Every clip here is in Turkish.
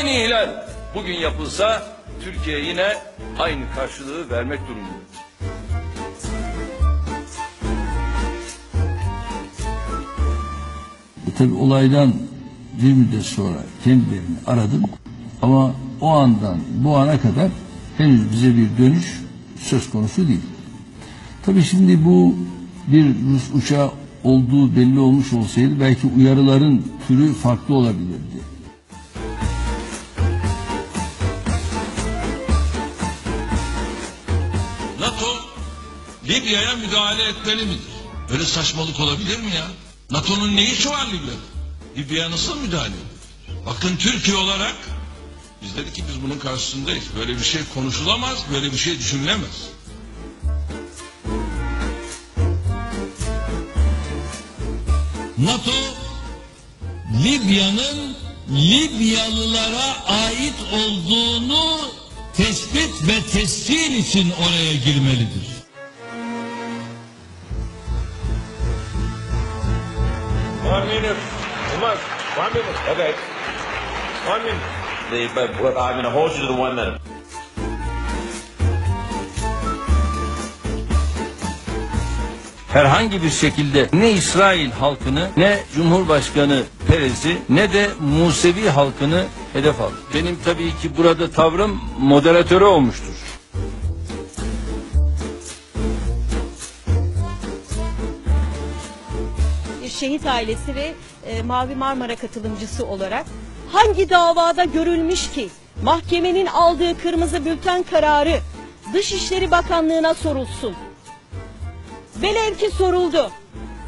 transfer bugün yapılsa Türkiye yine aynı karşılığı vermek durumunda. E tabi olaydan bir müddet sonra kendilerini aradım ama o andan bu ana kadar henüz bize bir dönüş söz konusu değil. Tabi şimdi bu bir Rus uçağı olduğu belli olmuş olsaydı belki uyarıların türü farklı olabilirdi. Libya'ya müdahale etmeli midir? Öyle saçmalık olabilir mi ya? NATO'nun ne işi var Libya'da? Libya'ya nasıl müdahale edilir? Bakın Türkiye olarak biz dedik ki biz bunun karşısındayız. Böyle bir şey konuşulamaz, böyle bir şey düşünülemez. NATO Libya'nın Libyalılara ait olduğunu tespit ve tescil için oraya girmelidir. One minute. Umar, one minute. Okay. One minute. The, but, but I'm going to hold you to the one minute. herhangi bir şekilde ne İsrail halkını ne Cumhurbaşkanı Perez'i ne de Musevi halkını hedef aldı. Benim tabii ki burada tavrım moderatörü olmuştur. Şehit ailesi ve e, Mavi Marmara katılımcısı olarak hangi davada görülmüş ki mahkemenin aldığı kırmızı bülten kararı Dışişleri Bakanlığı'na sorulsun. Velev ki soruldu.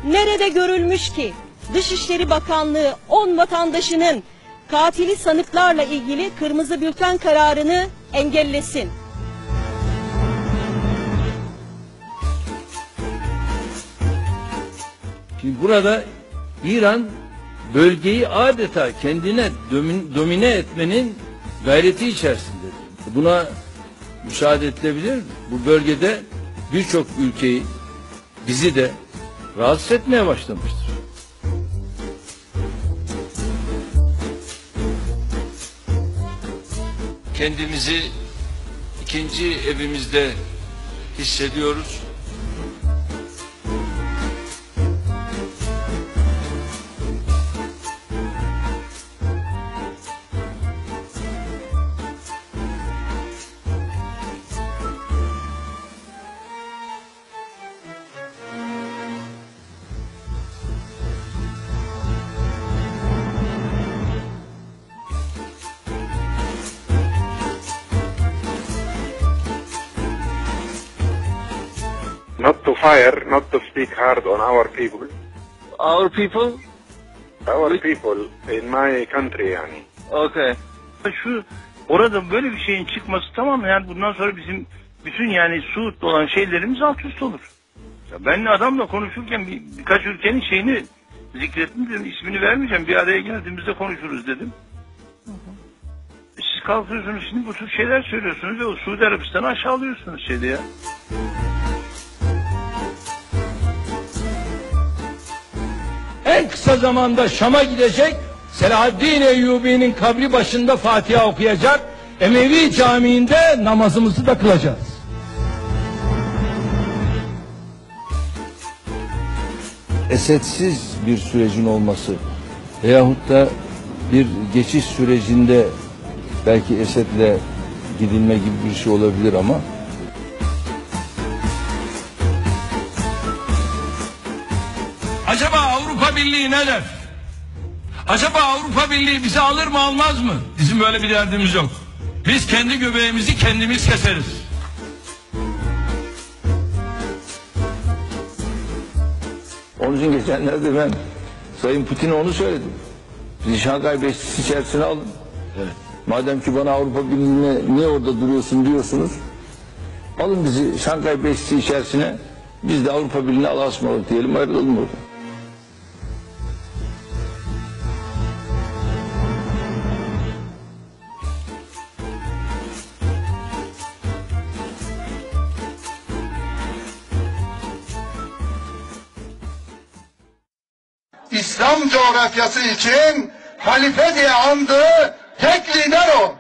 Nerede görülmüş ki Dışişleri Bakanlığı 10 vatandaşının katili sanıklarla ilgili kırmızı bülten kararını engellesin. Şimdi burada İran bölgeyi adeta kendine domin- domine etmenin gayreti içerisindedir. Buna müsaade edilebilir. Bu bölgede birçok ülkeyi bizi de rahatsız etmeye başlamıştır. Kendimizi ikinci evimizde hissediyoruz. Not to fire, not to speak hard on our people. Our people? Our people in my country yani. Okay. Şu orada böyle bir şeyin çıkması tamam yani bundan sonra bizim bütün yani Suud'da olan şeylerimiz alt üst olur. Ya ben adamla konuşurken bir, birkaç ülkenin şeyini zikrettim dedim ismini vermeyeceğim bir araya geldiğimizde konuşuruz dedim. Siz kalkıyorsunuz şimdi bu tür şeyler söylüyorsunuz ve o Suudi Arabistan'ı aşağılıyorsunuz şeyde ya. En kısa zamanda Şam'a gidecek, Selahaddin Eyyubi'nin kabri başında Fatiha okuyacak, Emevi Camii'nde namazımızı da kılacağız. Esetsiz bir sürecin olması veyahut da bir geçiş sürecinde belki Esed'le gidilme gibi bir şey olabilir ama Acaba Avrupa Birliği ne der? Acaba Avrupa Birliği bizi alır mı almaz mı? Bizim böyle bir derdimiz yok. Biz kendi göbeğimizi kendimiz keseriz. Onun için geçenlerde ben Sayın Putin'e onu söyledim. Bizi Şangay Beşlisi içerisine alın. Madem ki bana Avrupa Birliği'ne niye orada duruyorsun diyorsunuz. Alın bizi Şangay Beşlisi içerisine. Biz de Avrupa Birliği'ne Allah'a ısmarladık diyelim ayrılalım oradan. İslam coğrafyası için halife diye andığı Tek lider o.